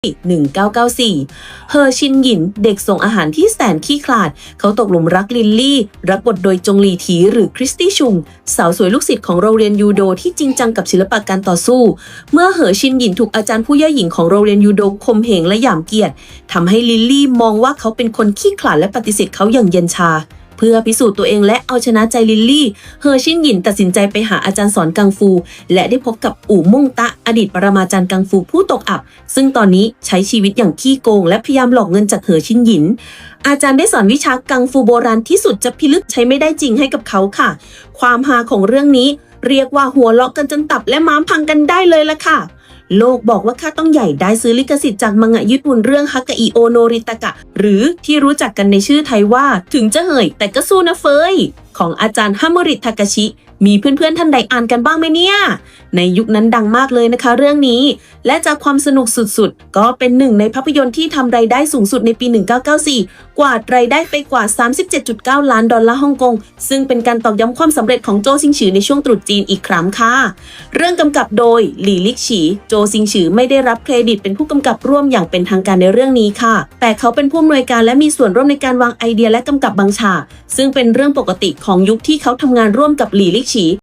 1994 เฮอชินหยินเด็กส่งอาหารที่แสนขี้ขลาด เขาตกหลุมรักลินลี่ รับบทโดยจงลีถีหรือคริสตี้ชุง สาวสวยลูกศิษย์ของโรงเรียนยูโดที่จริงจังกับศิลปะการต่อสู้ เมื่อเหอชินหยินถูกอาจารย์ผู้ย่าหญิงของโรงเรียนยูโดข่มเหงและหยามเกียรติทำให้ลินลี่มองว่าเขาเป็นคนขี้ขลาดและปฏิเสธเขาอย่างเย็นชา เพื่อพิสูจน์ตัวเองและเอาชนะใจลินลี่ เฮอชินหยินตัดสินใจไปหาอาจารย์สอนกังฟู และได้พบกับอู่มุ่งตะอดีตปรมาจารย์กังฟูผู้ตกอับ ซึ่งตอนนี้ใช้ชีวิตอย่างขี้โกง และพยายามหลอกเงินจากเหอชินหยิน อาจารย์ได้สอนวิชากังฟูโบราณที่สุดจะพิลึกใช้ไม่ได้จริงให้กับเขาค่ะ ความฮาของเรื่องนี้ เรียกว่าหัวเราะกันจนตับและม้ามพังกันได้เลยละค่ะ โลกบอกว่าข้าต้องใหญ่ได้ซื้อลิขสิทธิ์จากมังงะญี่ปุ่นเรื่องฮักกะอิโอโนริตะกะ หรือที่รู้จักกันในชื่อไทยว่า ถึงจะเหยแต่ก็สู้นะเฟยของอาจารย์ฮามริทากาชิ มีเพื่อนๆท่านใดอ่านกันบ้างไหมเนี่ย ในยุคนั้นดังมากเลยนะคะเรื่องนี้ และจากความสนุกสุดๆ ก็เป็นหนึ่งในภาพยนตร์ที่ทำรายได้สูงสุดในปี 1994 กวาดรายได้ไปกว่า 37.9 ล้านดอลลาร์ฮ่องกง ซึ่งเป็นการตอกย้ำความสำเร็จของโจซิงฉือในช่วงตรุษจีนอีกครั้งค่ะ เรื่องกำกับโดยหลี่ลิกฉีโจซิงฉือไม่ได้รับเครดิตเป็นผู้กำกับร่วมอย่างเป็นทางการในเรื่องนี้ค่ะ แต่เขาเป็นผู้อำนวยการและมีส่วนร่วมในการวางไอเดียและกำกับบางฉากซึ่งเป็นเรื่องปกติของยุคที่เขาทำงานร่วมกับหลี่ลิกฉี